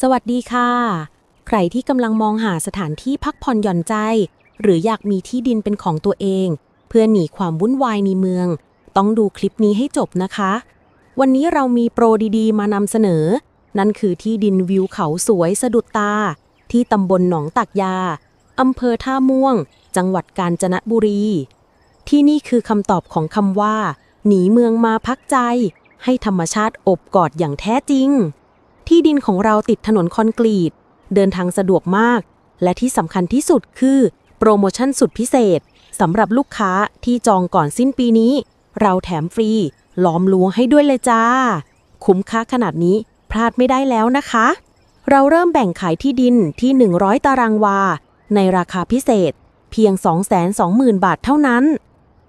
สวัสดีค่ะ ใครที่กำลังมองหาสถานที่พักผ่อนหย่อนใจ หรืออยากมีที่ดินเป็นของตัวเอง เพื่อหนีความวุ่นวายในเมือง ต้องดูคลิปนี้ให้จบนะคะ วันนี้เรามีโปรดีๆ มานำเสนอ นั่นคือที่ดินวิวเขาสวยสะดุดตา ที่ตำบลหนองตักยาอำเภอท่าม่วง จังหวัดกาญจนบุรี ที่นี่คือคำตอบของคำว่า หนีเมืองมาพักใจ ให้ธรรมชาติอบกอดอย่างแท้จริง ที่ดินของเราติดถนนคอนกรีต เดินทางสะดวกมาก และที่สำคัญที่สุดคือโปรโมชั่นสุดพิเศษสำหรับลูกค้าที่จองก่อนสิ้นปีนี้ เราแถมฟรี ล้อมรั้วให้ด้วยเลยจ้า คุ้มค่าขนาดนี้พลาดไม่ได้แล้วนะคะ เราเริ่มแบ่งขายที่ดินที่ 100 ตารางวา ในราคาพิเศษ เพียง 220,000 บาทเท่านั้น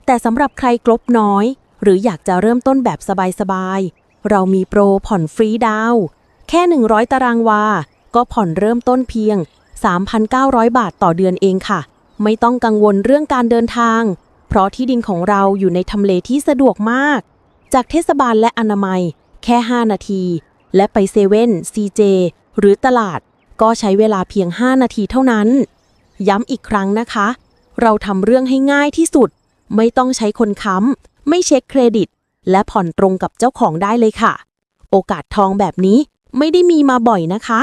แต่สำหรับใครกลบน้อย หรืออยากจะเริ่มต้นแบบสบายๆ เรามีโปรผ่อนฟรีดาว แค่ 100 ตารางวา ก็ผ่อนเริ่มต้นเพียง 3,900 บาทต่อเดือนเองค่ะ ไม่ต้องกังวลเรื่องการเดินทาง เพราะที่ดินของเราอยู่ในทำเลที่สะดวกมาก จากเทศบาลและอนามัย แค่ 5 นาที และไปเซเว่นซีเจหรือตลาด ก็ใช้เวลาเพียง 5 นาทีเท่านั้น ย้ำอีกครั้งนะคะ เราทำเรื่องให้ง่ายที่สุด ไม่ต้องใช้คนค้ำไม่เช็คเครดิต และผ่อนตรงกับเจ้าของได้เลยค่ะ โอกาสทองแบบนี้ ไม่ได้มีมาบ่อยนะคะ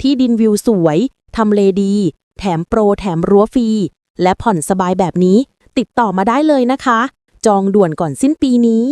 ที่ดินวิวสวยทำเลดี แถมโปรแถมรั้วฟรี และผ่อนสบายแบบนี้ ติดต่อมาได้เลยนะคะ จองด่วนก่อนสิ้นปีนี้